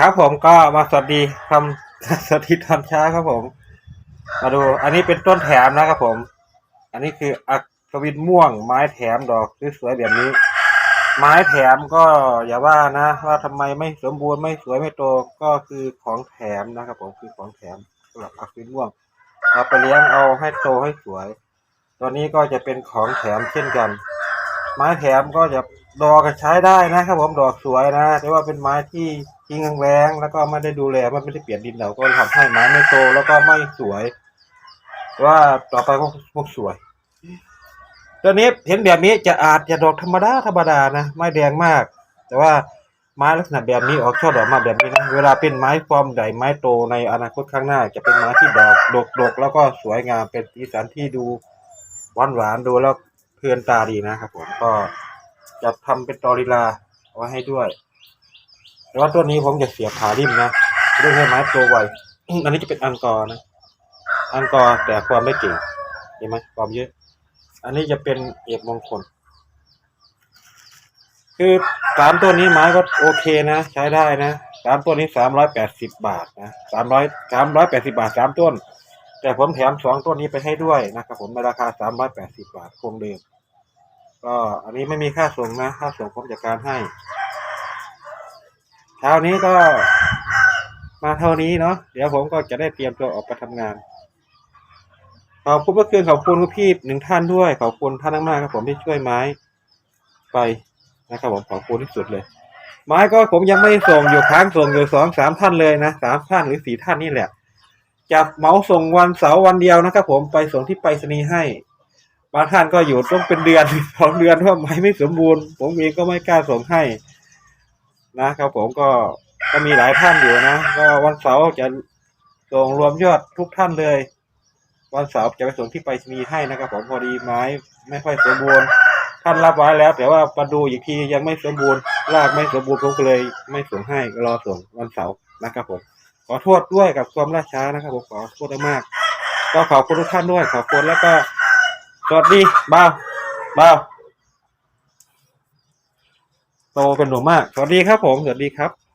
ครับผมก็มาสวัสดีทำสวัสดีตอนเช้าครับผม มาดู อันนี้เป็นต้นแถมนะครับผม อันนี้คืออักวินม่วง ไม้แถมดอกสวยๆแบบนี้ ไม้แถมก็อย่าว่านะ ว่าทำไมไม่สมบูรณ์ไม่สวยไม่โตก็คือของแถมนะครับผมคือของแถมสำหรับอักวินม่วงเอาไปเลี้ยงเอาให้โตให้สวยตัวนี้ก็จะเป็นของแถมเช่นกัน ไม้แถมก็จะดอกก็ใช้ได้นะครับผมดอกสวยนะแต่ว่าเป็นไม้ที่ ทิ้งแรงแล้วก็ไม่ได้ดูแลมันไม่ได้เปลี่ยนดินเราก็ทำให้ไม้ไม่โตแล้วก็ไม่สวย ว่าต่อไปก็พวกสวยตัวนี้เห็นแบบนี้จะอาจจะดอกธรรมดาธรรมดานะไม่แดงมาก แต่ว่าไม้ลักษณะแบบนี้ออกช่อดอกมาแบบนี้นะเวลาเป็นไม้ฟอร์มใหญ่ไม้โตในอนาคตข้างหน้า จะเป็นไม้ที่ดอกดกดกแล้วก็สวยงามเป็นสีสันที่ดูหวานหวานดูแล้วเพลินตาดีนะครับผมก็จะทำเป็นตอริลาเอาไว้ให้ด้วย แต่ว่าตัวนี้ผมจะเสียบขาริมนะเรื่องให้ไม้โตไวอันนี้จะเป็นอังกอร์นะ อังกอร์แต่ความไม่เก่งเห็นไหมความเยอะ อันนี้จะเป็นเอกมงคล คือสามตัวนี้ไม้ก็โอเคนะ ใช้ได้นะสามตัวนี้สามร้อยแปดสิบบาทนะสามร้อยสามร้อยแปดสิบาทสามต้น แต่ผมแถมสองต้นนี้ไปให้ด้วยนะครับผมในราคาสามร้อยแปดสิบาทคงเดิมก็อันนี้ไม่มีค่าส่งนะ ค่าส่งผมจัดการให้ เช้านี้ก็มาเท่านี้เนาะเดี๋ยวผมก็จะได้เตรียมตัวออกไปทำงาน ขอบคุณเมื่อคืนขอบคุณคุณพี่หนึ่งท่านด้วย ขอบคุณท่านมากๆครับผมที่ช่วยไม้ไปนะครับผมขอบคุณที่สุดเลย ไม้ก็ผมยังไม่ส่งอยู่ค้างส่งอยู่สองสามท่านเลยนะสามท่านหรือสี่ท่านนี่แหละจะเหมาส่งวันเสาร์วันเดียวนะครับผมไปส่งที่ไปรษณีย์ให้บางท่านก็อยู่ต้องเป็นเดือนสองเดือนเพราะไม้ไม่สมบูรณ์ ผมเองก็ไม่กล้าส่งให้ นะครับผมก็ก็มีหลายท่านอยู่นะ ก็วันเสาร์จะส่งรวมยอดทุกท่านเลย วันเสาร์จะไปส่งที่ไปรษณีย์ให้นะครับผมพอดีไม้ไม่ค่อยสมบูรณ์ท่านรับไว้แล้ว แต่ว่ามาดูอีกทียังไม่สมบูรณ์รากไม่สมบูรณ์ผมก็เลย ไม่ส่งให้รอส่งวันเสาร์นะครับผมขอโทษด้วยกับความล่าช้านะครับผมขอโทษมากก็ขอบคุณทุกท่านด้วยขอบคุณแล้วก็สวัสดีบ้าวบ้าว โตเป็นหนุ่มมาก สวัสดีครับผม สวัสดีครับ